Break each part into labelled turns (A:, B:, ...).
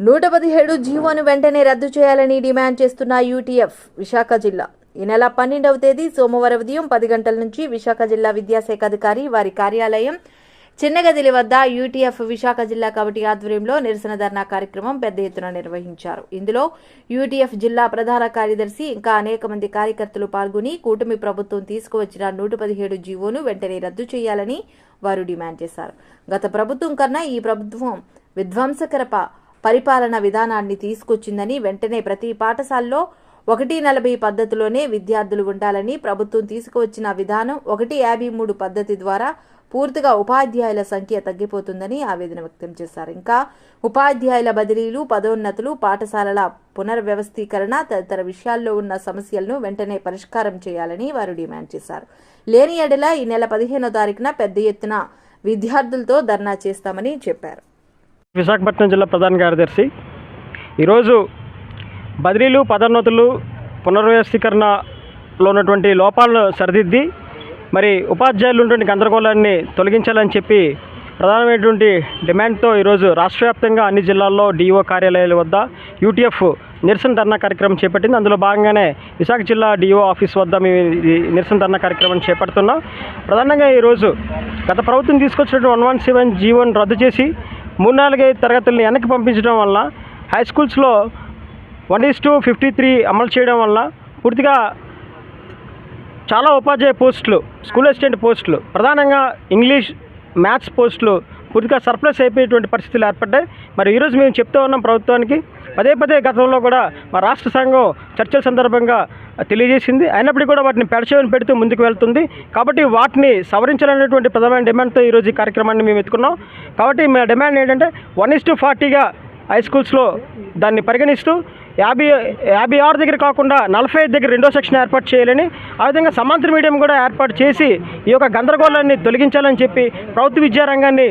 A: నూట పదిహేడు జీవోను వెంటనే రద్దు చేయాలని డిమాండ్ చేస్తున్న యూటీఎఫ్ విశాఖ జిల్లా. ఈ నెల పన్నెండవ తేదీ సోమవారం ఉదయం పది గంటల నుంచి విశాఖ జిల్లా విద్యాశాఖ అధికారి వారి కార్యాలయం చిన్నగదిలి వద్ద యూటీఎఫ్ విశాఖ జిల్లా కమిటీ ఆధ్వర్యంలో నిరసన ధర్నా కార్యక్రమం పెద్ద ఎత్తున నిర్వహించారు. ఇందులో యూటీఎఫ్ జిల్లా ప్రధాన కార్యదర్శి ఇంకా అనేక మంది కార్యకర్తలు పాల్గొని కూటమి ప్రభుత్వం తీసుకువచ్చిన నూట పదిహేడు జీవోను వెంటనే రద్దు చేయాలని వారు డిమాండ్ చేశారు. గత ప్రభుత్వం కన్నా ఈ ప్రభుత్వం విధ్వంసకర పరిపాలన విధానాన్ని తీసుకొచ్చిందని వెంటనే ప్రతి పాఠశాలలో ఒకటి నలభై పద్ధతిలోనే విద్యార్థులు ఉండాలని ప్రభుత్వం తీసుకువచ్చిన విధానం ఒకటి యాభై మూడు పద్ధతి ద్వారా పూర్తిగా ఉపాధ్యాయుల సంఖ్య తగ్గిపోతుందని ఆవేదన వ్యక్తం చేశారు. ఇంకా ఉపాధ్యాయుల బదిలీలు పదోన్నతులు పాఠశాలల పునర్వ్యవస్థీకరణ తదితర విషయాల్లో ఉన్న సమస్యలను వెంటనే పరిష్కారం చేయాలని వారు డిమాండ్ చేశారు. లేని ఎడల ఈ నెల పదిహేనో తారీఖున పెద్ద ఎత్తున విద్యార్థులతో ధర్నా చేస్తామని చెప్పారు.
B: విశాఖపట్నం జిల్లా ప్రధాన కార్యదర్శి. ఈరోజు బదిలీలు పదోన్నతులు పునర్వ్యవస్థీకరణలో ఉన్నటువంటి లోపాలను సరిదిద్ది మరి ఉపాధ్యాయులు ఉన్నటువంటి గందరగోళాన్ని తొలగించాలని చెప్పి ప్రధానమైనటువంటి డిమాండ్తో ఈరోజు రాష్ట్ర వ్యాప్తంగా అన్ని జిల్లాల్లో డిఓ కార్యాలయాల వద్ద యూటీఎఫ్ నిరసన ధర్నా కార్యక్రమం చేపట్టింది. అందులో భాగంగానే విశాఖ జిల్లా డిఓ ఆఫీస్ వద్ద మేము ఈ నిరసన ధర్నా కార్యక్రమం చేపడుతున్నాం. ప్రధానంగా ఈరోజు గత ప్రభుత్వం తీసుకొచ్చినటువంటి వన్ వన్ సెవెన్ జీవోని రద్దు చేసి మూడు నాలుగైదు తరగతుల్ని వెనక్కి పంపించడం వల్ల హై స్కూల్స్లో one is to fifty three అమలు చేయడం వల్ల పూర్తిగా చాలా ఉపాధ్యాయ పోస్టులు స్కూల్ అసిస్టెంట్ పోస్టులు ప్రధానంగా ఇంగ్లీష్ మ్యాథ్స్ పోస్టులు పూర్తిగా సర్ప్లస్ అయిపోయేటువంటి పరిస్థితులు ఏర్పడ్డాయి. మరి ఈరోజు మేము చెప్తూ ఉన్నాం ప్రభుత్వానికి. పదే పదే గతంలో కూడా మా రాష్ట్ర సంఘం చర్చల సందర్భంగా తెలియజేసింది. అయినప్పటికీ కూడా వాటిని పెడచేవని పెడుతూ ముందుకు వెళ్తుంది. కాబట్టి వాటిని సవరించాలనేటువంటి ప్రధానమైన డిమాండ్తో ఈరోజు ఈ కార్యక్రమాన్ని మేము ఎత్తుకున్నాం. కాబట్టి మా డిమాండ్ ఏంటంటే వన్ ఇస్ టు ఫార్టీగా హై స్కూల్స్లో దాన్ని పరిగణిస్తూ యాభై యాభై ఆరు దగ్గర కాకుండా నలభై ఐదు దగ్గర రెండో సెక్షన్ ఏర్పాటు చేయాలని ఆ విధంగా సమాంతర మీడియం కూడా ఏర్పాటు చేసి ఈ యొక్క గందరగోళాన్ని తొలగించాలని చెప్పి ప్రభుత్వ విద్యారంగాన్ని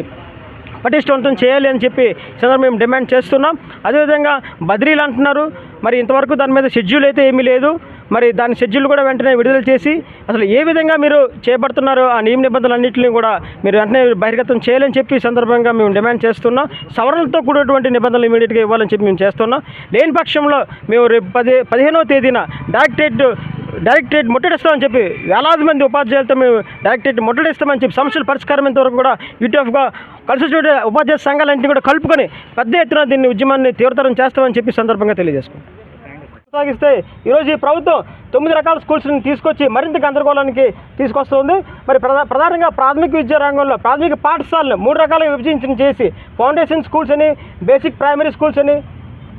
B: పటిష్టవంతం చేయాలి అని చెప్పి సందర్భం మేము డిమాండ్ చేస్తున్నాం. అదేవిధంగా బదిలీలు అంటున్నారు. మరి ఇంతవరకు దాని మీద షెడ్యూల్ అయితే ఏమీ లేదు. మరి దాని షెడ్యూల్ కూడా వెంటనే విడుదల చేసి అసలు ఏ విధంగా మీరు చేపడుతున్నారో ఆ నియమ నిబంధనలన్నింటినీ కూడా మీరు వెంటనే బహిర్గతం చేయాలని చెప్పి సందర్భంగా మేము డిమాండ్ చేస్తున్నాం. సవరణలతో కూడినటువంటి నిబంధనలు ఇమీడియట్గా ఇవ్వాలని చెప్పి మేము చేస్తున్నాం. లేని పక్షంలో మేము రేపు పది పదిహేనవ తేదీన డైరెక్టరేట్ డైరెక్టరేట్ ముట్టడిస్తామని చెప్పి వేలాది మంది ఉపాధ్యాయులతో మేము డైరెక్టరేట్ ముట్టడిస్తామని చెప్పి సమస్యల పరిష్కారం ఇంతవరకు కూడా యూటీఎఫ్గా కలిసి ఉపాధ్యాయ సంఘాలన్నింటినీ కూడా కలుపుకొని పెద్ద ఎత్తున దీన్ని ఉద్యమాన్ని తీవ్రతరం చేస్తామని చెప్పి సందర్భంగా తెలియజేసుకుంటాం కొనసాగిస్తే ఈరోజు ఈ ప్రభుత్వం తొమ్మిది రకాల స్కూల్స్ని తీసుకొచ్చి మరింత గందరగోళానికి తీసుకొస్తుంది. మరి ప్రధా ప్రధానంగా ప్రాథమిక విద్యా రంగంలో ప్రాథమిక పాఠశాలను మూడు రకాలుగా విభజించిన చేసి ఫౌండేషన్ స్కూల్స్ అని బేసిక్ ప్రైమరీ స్కూల్స్ అని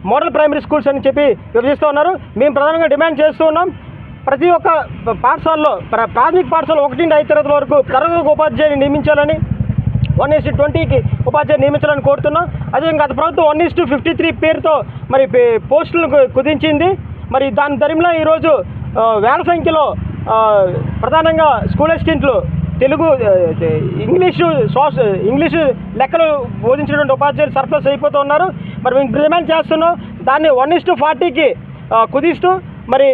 B: మోడల్ ప్రైమరీ స్కూల్స్ అని చెప్పి విభజిస్తూ ఉన్నారు. మేము ప్రధానంగా డిమాండ్ చేస్తూ ఉన్నాం. ప్రతి ఒక్క పాఠశాలలో ప్ర- ప్రాథమిక పాఠశాల ఒకటి నుండి ఐదు తరగతుల వరకు తరగతి ఉపాధ్యాయుని నియమించాలని వన్ ఈస్ ట్వంటీకి ఉపాధ్యాయులు నియమించాలని కోరుతున్నాం. అదేవిధంగా గత ప్రభుత్వం one is to fifty three పేరుతో మరి పోస్టులను కుదించింది. మరి దాని దరిమిలో ఈరోజు వేల సంఖ్యలో ప్రధానంగా స్కూల్ అసిస్టెంట్లు తెలుగు ఇంగ్లీషు సోష ఇంగ్లీషు లెక్కలు బోధించినటువంటి ఉపాధ్యాయులు సర్ప్లస్ అయిపోతూ ఉన్నారు. మరి మేము డిమాండ్ చేస్తున్నాం దాన్ని వన్ ఇస్ టు ఫార్టీకి కుదిస్తూ మరి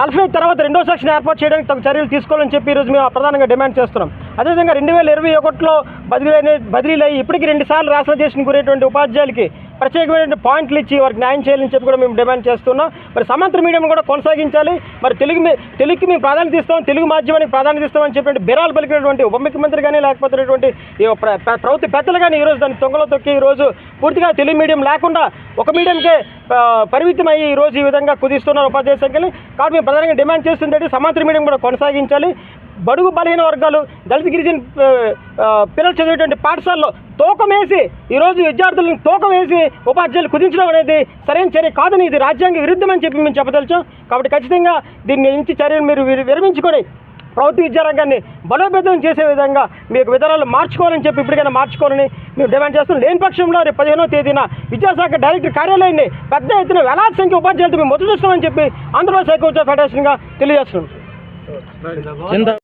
B: నలభై తర్వాత రెండో సెక్షన్ ఏర్పాటు చేయడానికి తగు చర్యలు తీసుకోవాలని చెప్పి ఈరోజు మేము ప్రధానంగా డిమాండ్ చేస్తున్నాం. అదేవిధంగా రెండు వేల ఇరవై ఒకటిలో బదిలీ బదిలీలు ఇప్పటికీ ఇప్పటికి రెండు సార్లు రాష్ట్రదేశం గురేటువంటి ఉపాధ్యాయులకి ప్రత్యేకమైన పాయింట్లు ఇచ్చి వారికి న్యాయం చేయాలని చెప్పి కూడా మేము డిమాండ్ చేస్తున్నాం. మరి సమాంతర మీడియం కూడా కొనసాగించాలి. మరి తెలుగు తెలుగుకి మేము ప్రాధాన్యత ఇస్తాం తెలుగు మాధ్యమానికి ప్రాధాన్యత ఇస్తామని చెప్పి బిరాలు పలికినటువంటి ఉప ముఖ్యమంత్రి కానీ లేకపోతే ప్రభుత్వ పెద్దలు కానీ ఈరోజు దాన్ని తొంగలో తొక్కి ఈరోజు పూర్తిగా తెలుగు మీడియం లేకుండా ఒక మీడియంకే పరిమితం అయ్యి ఈరోజు ఈ విధంగా కుదిస్తున్నారు ఉపాధ్యాయ సంఖ్యని కాబట్టి మేము ప్రధానంగా డిమాండ్ చేస్తుందంటే సమాంతర మీడియం కూడా కొనసాగించాలి. బడుగు బలహీన వర్గాలు దళిత గిరిజన పిల్లలు చదివేటువంటి పాఠశాలలో తూకం వేసి ఈరోజు విద్యార్థులను తూకం వేసి ఉపాధ్యాయులు కుదించడం అనేది సరైన చర్య కాదని ఇది రాజ్యాంగ విరుద్ధమని చెప్పి మేము చెప్పదలుచాం కాబట్టి ఖచ్చితంగా దీన్ని నుంచి చర్యను మీరు విరమించుకొని ప్రభుత్వ విద్యారంగాన్ని బలోపేతం చేసే విధంగా మీకు విధానాలు మార్చుకోవాలని చెప్పి ఇప్పటికైనా మార్చుకోవాలని మేము డిమాండ్ చేస్తున్నాం. లేని పక్షంలో రేపు పదిహేనో తేదీన విద్యాశాఖ డైరెక్టర్ కార్యాలయాన్ని పెద్ద ఎత్తున వేలాది సంఖ్య ఉపాధ్యాయులతో మేము మొదలు చూస్తామని చెప్పి ఆంధ్రప్రదేశ్ హైకోర్టు ఫెడరేషన్గా తెలియజేస్తున్నాం.